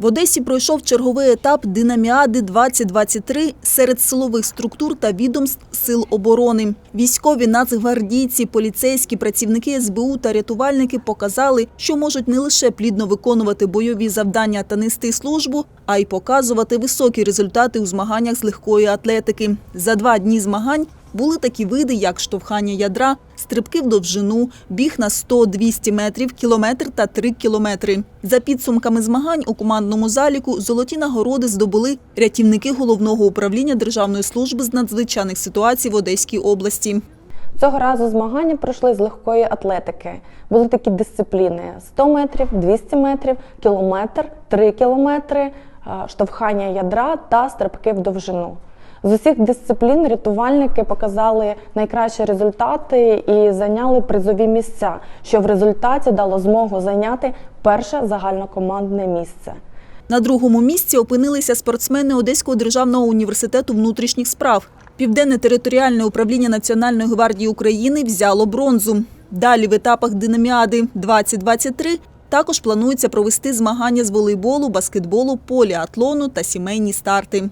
В Одесі пройшов черговий етап Динаміади 2023 серед силових структур та відомств сил оборони. Військові, нацгвардійці, поліцейські, працівники СБУ та рятувальники показали, що можуть не лише плідно виконувати бойові завдання та нести службу, а й показувати високі результати у змаганнях з легкої атлетики. За два дні змагань були такі види, як штовхання ядра, стрибки в довжину, біг на 100-200 метрів, кілометр та 3 кілометри. За підсумками змагань у командному заліку золоті нагороди здобули рятівники головного управління Державної служби з надзвичайних ситуацій в Одеській області. Цього разу змагання пройшли з легкої атлетики. Були такі дисципліни: 100 метрів, 200 метрів, кілометр, 3 кілометри, штовхання ядра та стрибки в довжину. З усіх дисциплін рятувальники показали найкращі результати і зайняли призові місця, що в результаті дало змогу зайняти перше загальнокомандне місце. На другому місці опинилися спортсмени Одеського державного університету внутрішніх справ. Південне територіальне управління Національної гвардії України взяло бронзу. Далі в етапах Динаміади 2023 також планується провести змагання з волейболу, баскетболу, поліатлону та сімейні старти.